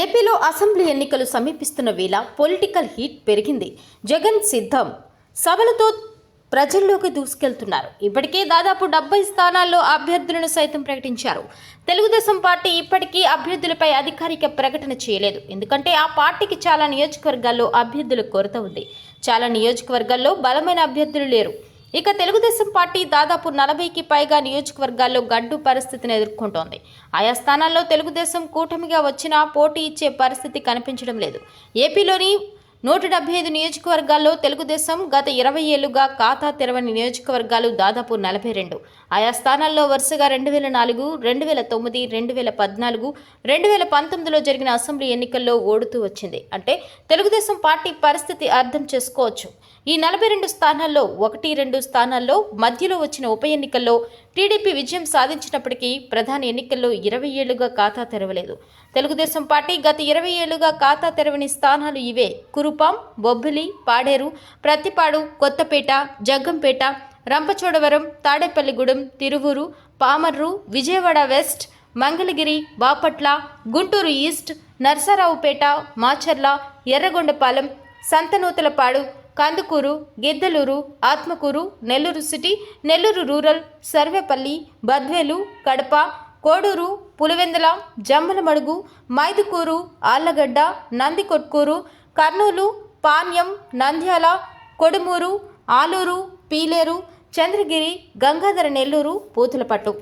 ఏపీలో అసెంబ్లీ ఎన్నికలు సమీపిస్తున్న వేళ పొలిటికల్ హీట్ పెరిగింది. జగన్ సిద్ధం. సభలతో ప్రజల్లోకి దూసుకెళ్తున్నారు. ఇప్పటికే దాదాపు డెబ్బై స్థానాల్లో అభ్యర్థులను సైతం ప్రకటించారు. తెలుగుదేశం పార్టీ ఇప్పటికీ అభ్యర్థులపై అధికారిక ప్రకటన చేయలేదు. ఎందుకంటే ఆ పార్టీకి చాలా నియోజకవర్గాల్లో అభ్యర్థుల కొరత ఉంది. చాలా నియోజకవర్గాల్లో బలమైన అభ్యర్థులు లేరు. ఇక తెలుగుదేశం పార్టీ దాదాపు నలభైకి పైగా నియోజకవర్గాల్లో గడ్డు పరిస్థితిని ఎదుర్కొంటోంది. ఆయా స్థానాల్లో తెలుగుదేశం కూటమిగా వచ్చినా పోటీ ఇచ్చే పరిస్థితి కనిపించడం లేదు. ఏపీలోని నూట డెబ్బై ఐదు నియోజకవర్గాల్లో తెలుగుదేశం గత ఇరవై ఏళ్ళుగా ఖాతా తెరవని నియోజకవర్గాలు దాదాపు నలభై రెండు. ఆయా స్థానాల్లో వరుసగా రెండు వేల నాలుగు రెండు వేల తొమ్మిది రెండు వేల పద్నాలుగు రెండు వేల పంతొమ్మిదిలో జరిగిన అసెంబ్లీ ఎన్నికల్లో ఓడుతూ వచ్చింది. అంటే తెలుగుదేశం పార్టీ పరిస్థితి అర్థం చేసుకోవచ్చు. ఈ నలభై రెండు స్థానాల్లో ఒకటి రెండు స్థానాల్లో మధ్యలో వచ్చిన ఉప ఎన్నికల్లో టీడీపీ విజయం సాధించినప్పటికీ ప్రధాన ఎన్నికల్లో ఇరవై ఏళ్ళుగా ఖాతా తెరవలేదు. తెలుగుదేశం పార్టీ గత ఇరవై ఏళ్ళుగా ఖాతా తెరవని స్థానాలు ఇవే. Kurupam Bobbili Paderu Prathipadu Kothapeta Jaggampeta Rampachodavaram Tadepalligudem Tiruvuru Pamarru Vijayawada west Mangalagiri Bapatla Guntur east Narasaraopet Macherla Yerragondapalem Santhanuthalapadu Kandukur Giddalur Atmakur Nellore city Nellore rural Sarvepalli Badvel Kadapa Koduru Pulivendula Jammalamadugu Mydukur Allagadda Nandikotkur Kurnool Panyam Nandyal Kodumur Alur Pileru Chandragiri Gangadhara Nellore Puthalapattu.